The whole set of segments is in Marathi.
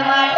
ಮಾಡಬಾರದು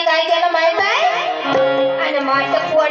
माणसाने काय केलं माहीत आहे आणि माझं पोट